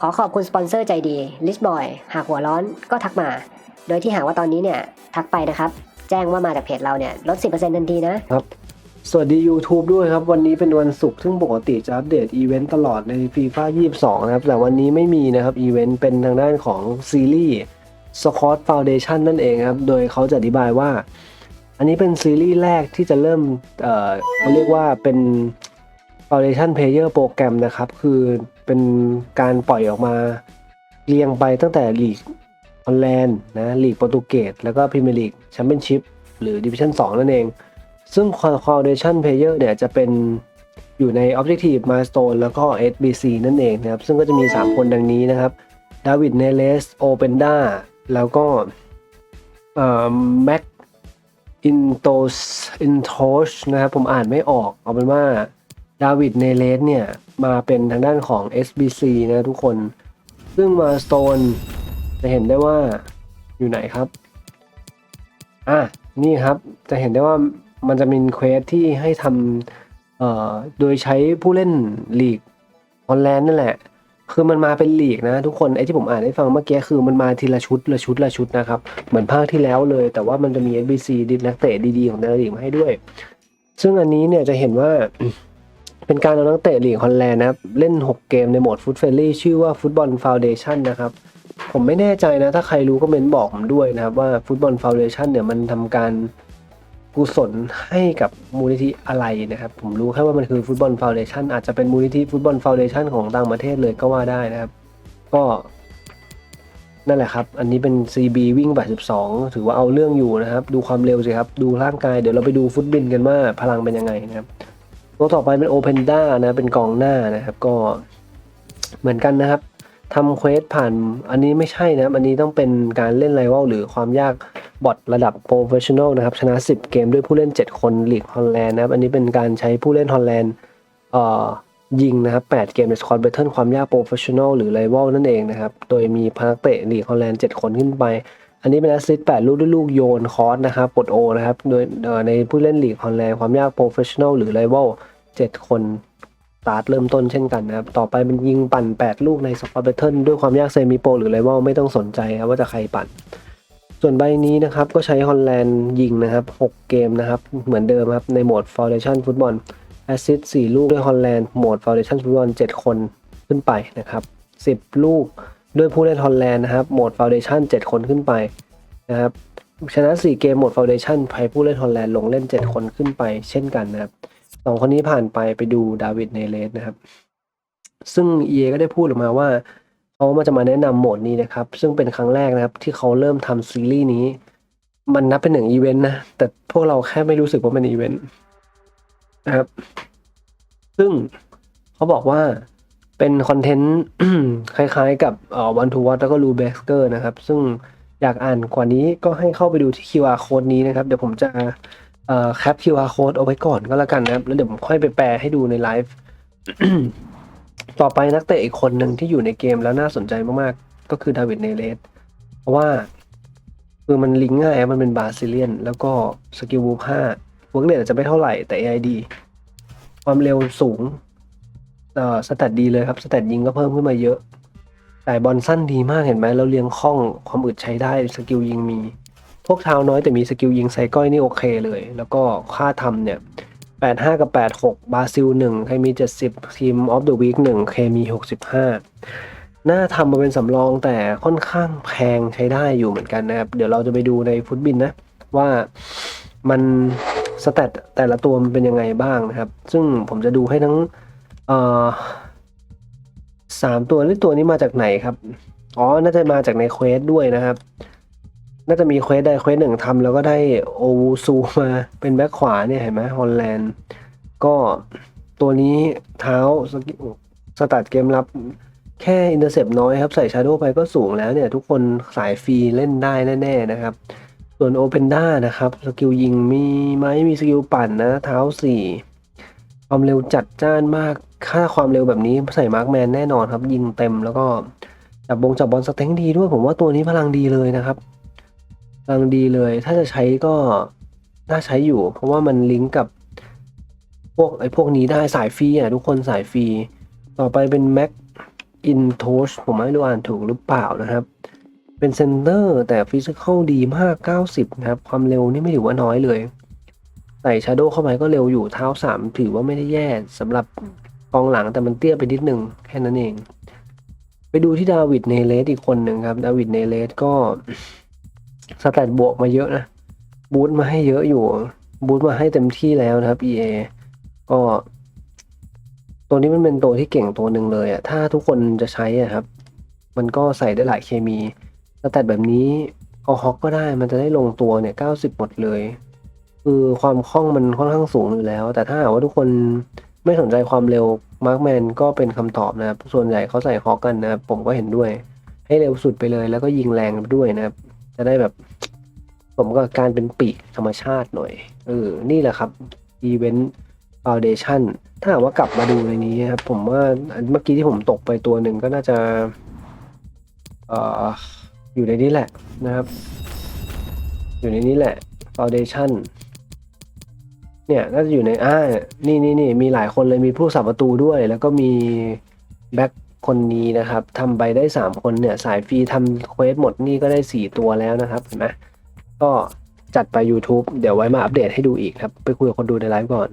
ขอขอบคุณสปอนเซอร์ใจดี l i s t Boy หากหัวร้อนก็ทักมา โดยที่หากว่าตอนนี้เนี่ยทักไปนะครับ แจ้งว่ามาจากเพจเราเนี่ยลด 10%ทันทีนะครับ สวัสดี YouTube ด้วยครับ วันนี้เป็นวันศุกร์ซึ่งปกติจะอัปเดตอีเวนต์ตลอดใน FIFA 22 นะครับ แต่วันนี้ไม่มีนะครับอีเวนต์เป็นทางด้านของซีรีส์ s c o t Foundation นั่นเองครับ โดยเขาจะอธิบายว่า อันนี้เป็นซีรีส์แรกที่จะเริ่มเอ่อเขาเรียกว่าเป็น Foundation Player โปรแกรมนะครับ คือ เป็นการปล่อยออกมาเรียงไปตั้งแต่ลีกฮอลแลนด์นะลีกโปรตุเกสแล้วก็พรีเมียร์ลีกแชมเปี้ยนชิพหรือดิวิชั่น2นั่นเอง ซึ่ง Foundation Player เนี่ยจะเป็นอยู่ใน Objective Milestone แล้วก็ SBC นั่นเองนะครับ ซึ่งก็จะมี 3 คนดังนี้นะครับดาวิดเนเลสโอเปนดาแล้วก็แม็กอินโตสอินโทชนะครับ ผมอ่านไม่ออก เอาเป็นว่า ดาวิดเนเลสเนี่ย มาเป็นทางด้านของ SBC นะทุกคน ซึ่งมาสโตนจะเห็นได้ว่าอยู่ไหนครับ อะ นี่ครับจะเห็นได้ว่ามันจะมีเควสที่ให้ทำเอ่อโดยใช้ผู้เล่นลีกฮอลแลนด์นั่นแหละ คือมันมาเป็นลีกนะทุกคนไอ้ที่ผมอ่านให้ฟังเมื่อกี้คือมันมาทีละชุดละชุดละชุดนะครับ เหมือนภาคที่แล้วเลย แต่ว่ามันจะมี NBC ดินักเตะดีๆของแต่ละลีกมาให้ด้วย ซึ่งอันนี้เนี่ยจะเห็นว่า เป็นการเอานักเตะลีกฮอลแลนด์นะครับ เล่น 6 เกมในโหมดฟุตเฟรลี่ชื่อว่าฟุตบอลฟาวเดชันนะครับ ผมไม่แน่ใจนะ ถ้าใครรู้ก็เมนบอกผมด้วยนะครับ ว่าฟุตบอลฟาวเดชันเนี่ยมันทำการกุศลให้กับมูลนิธิอะไรนะครับ ผมรู้แค่ว่ามันคือฟุตบอลฟาวเดชันอาจจะเป็นมูลนิธิฟุตบอลฟาวเดชันของต่างประเทศเลยก็ว่าได้นะครับ ก็นั่นแหละครับ อันนี้เป็น CB วิ่ง82ถือว่าเอาเรื่องอยู่นะครับ ดูความเร็วสิครับ ดูร่างกาย เดี๋ยวเราไปดูฟุตบินกันว่าพลังเป็นยังไงนะครับ ตัวต่อไปเป็น Open d a นะ เป็นกองหน้านะครับ ก็เหมือนกันนะครับทำเควสผ่านอันนี้ไม่ใช่นะอันนี้ต้องเป็นการเล่นไ i ว a l หรือความยากบอทระดับโปรเฟชชั่นอลนะครับ ชนะ 10 เกมด้วยผู้เล่น 7 คนลีกฮอลแลนด์นะครับ อันนี้เป็นการใช้ผู้เล่นฮอลแลนด์เอ่อยิงนะครับ 8 เกมในสควอตเบเทิลความยากโปรเฟชชั่นอลหรือไ i ว a l นั่นเองนะครับ โดยมีพนักเตะลีกฮอลแลนด์ 7 คนขึ้นไป อันนี้เป็นแอสซิสต์8ลูกด้วยลูกโยนคอร์สนะครับกดโอนะครับ โดยในผู้เล่นลีกฮอลแลนด์ความยากโปรเฟชชั่นอลหรือไ i ว a l 7คนสตาร์ทเริ่มต้นเช่นกันนะครับ ต่อไปเป็นยิงปั่น 8 ลูกในสควอตเบเทิลด้วยความยากเซมิโปรหรือไ i ว a l ไม่ต้องสนใจครับว่าจะใครปั่น ส่วนใบนี้นะครับ ก็ใช้ฮอลแลนด์ยิงนะครับ 6 เกมนะครับ เหมือนเดิมครับ ในโหมด Foundation ฟุตบอลแอสซิสต์4ลูกด้วยฮอลแลนด์โหมด Foundation ฟุตบอล7คนขึ้นไปนะครับ 10 ลูก ด้วยผู้เล่นฮอลแลนด์นะครับโหมด Foundation 7คนขึ้นไปนะครับชนะ 4 เกมโหมด Foundation ภายผู้เล่นฮอลแลนด์ลงเล่น 7 คนขึ้นไป เช่นกันนะครับสองคนนี้ผ่านไปไปดูดาวิดเนเลสนะครับ ซึ่งเอก็ได้พูดออกมาว่าเขามาจะมาแนะนำโหมดนี้นะครับ ซึ่งเป็นครั้งแรกนะครับ ที่เขาเริ่มทำซีรีส์นี้ มันนับเป็นหนึ่งอีเวนต์นะ แต่พวกเราแค่ไม่รู้สึกว่าเป็นอีเวนต์นะครับ ซึ่งเขาบอกว่า เป็นคอนเทนต์คล้ายๆ กับวันทูวัตแล้วก็รูเบสเกอร์นะครับ ซึ่งอยากอ่านกว่านี้ก็ให้เข้าไปดูที่ QR code นี้นะครับ เดี๋ยวผมจะแคป QR code เอาไว้ก่อนก็แล้วกันนะครับ แล้วเดี๋ยวผมค่อยไปแปลให้ดูในไลฟ์ต่อไปนักเตะอีกคนหนึ่งที่อยู่ในเกมแล้วน่าสนใจมากๆ ก็คือดาวิดเนเลสเพราะว่าคือมันลิงก์ง่ายอะมันเป็นบราซิเลียน แล้วก็สกิลวูห้าเวิร์กเรทอาจจะไม่เท่าไหร่แต่ AID ความเร็วสูง เอ่อสแตทดีเลยครับสแตทยิงก็เพิ่มขึ้นมาเยอะแต่บอลสั้นดีมากเห็นไหมเราเลี้ยงคล่องความอึดใช้ได้สกิลยิงมี พวกเท้าน้อยแต่มีสกิลยิงไซก้อยนี่โอเคเลย แล้วก็ค่าทำเนี่ย85กับ86บราซิล1เคมี70ทีมออฟเดอะวีค1เคมี65น่าทำมาเป็นสำรองแต่ค่อนข้างแพงใช้ได้อยู่เหมือนกันนะครับ เดี๋ยวเราจะไปดูในฟุตบินนะ ว่ามันสแตทแต่ละตัวมันเป็นยังไงบ้างนะครับ ซึ่งผมจะดูให้ทั้ง เอ่อสามตัวนี่ตัวนี้มาจากไหนครับ อ๋อ น่าจะมาจากในเควสด้วยนะครับ น่าจะมีเควสใดเควสหนึ่งทำแล้วก็ได้โอวูซูมาเป็นแบ็คขวาเนี่ยเห็นไหมฮอลแลนด์ ก็ตัวนี้เท้าสกิสตัดเกมรับแค่อินเตอร์เซปน้อยครับ ใส่ชาร์โดไปก็สูงแล้วเนี่ย ทุกคนสายฟรีเล่นได้แน่ ๆ นะครับ ส่วนโอเพนด้านะครับ สกิลยิงมีไหมมีสกิลปั่นนะ เท้าสี่ ความเร็วจัดจ้านมาก ค่าความเร็วแบบนี้ใส่มาร์กแมนแน่นอนครับ ยิงเต็มแล้วก็จับบงจับบอลสเต็งดีด้วยผมว่าตัวนี้พลังดีเลยนะครับกำลังดีเลย ถ้าจะใช้ก็น่าใช้อยู่ เพราะว่ามันลิงก์กับพวกไอ้พวกนี้ได้สายฟรีอะทุกคนสายฟรี ต่อไปเป็นแม็กอินโทชผมไม่รู้อ่านถูกหรือเปล่านะครับ เป็นเซนเตอร์แต่ฟิสิก a l ดีมาก 90 นะครับ ความเร็วนี่ไม่ถือว่าน้อยเลย ส่ชาโด w เข้าไปก็เร็วอยู่เท้า3ถือว่าไม่ได้แย่สำหรับกองหลังแต่มันเตี้ยไปนิดนึงแค่นั้นเอง ไปดูที่ดาวิดเนเลสอีกคนหนึ่งครับ ดาวิดเนเลสก็สแตทบวกมาเยอะนะ บูทมาให้เยอะอยู่ บูทมาให้เต็มที่แล้วนะครับ EA ก็ตัวนี้มันเป็นตัวที่เก่งตัวหนึ่งเลยอะถ้าทุกคนจะใช้อะครับ มันก็ใส่ได้หลายเคมีสแตทแบบนี้เอาฮอกก็ได้มันจะได้ลงตัวเนี่ย 90 หมดเลย คือความคล่องมันค่อนข้างสูงอยู่แล้ว แต่ถ้าหากว่าทุกคนไม่สนใจความเร็วมาร์กแมนก็เป็นคำตอบนะครับ ส่วนใหญ่เขาใส่ฮอกกันนะครับ ผมก็เห็นด้วย ให้เร็วสุดไปเลยแล้วก็ยิงแรงด้วยนะครับ จะได้แบบสมกับการเป็นปีกธรรมชาติหน่อยเออนี่แหละครับอีเวนต์ฟาวเดชั่นถ้าหากว่ากลับมาดูในนี้ครับ ผมว่าเมื่อกี้ที่ผมตกไปตัวหนึ่งก็น่าจะเอ่ออยู่ในนี้แหละนะครับ อยู่ในนี้แหละ Foundation เนี่ยน่าจะอยู่ในอ่านี่นี่นี่มีหลายคนเลยมีผู้สับประตูด้วย แล้วก็มีแบ็คคนนี้นะครับทำไปได้ 3 คนเนี่ยสายฟรีทำเควสหมดนี่ก็ได้ 4 ตัวแล้วนะครับเห็นไหมก็จัดไป YouTube เดี๋ยวไว้มาอัปเดตให้ดูอีกครับ ไปคุยกับคนดูในไลฟ์ก่อน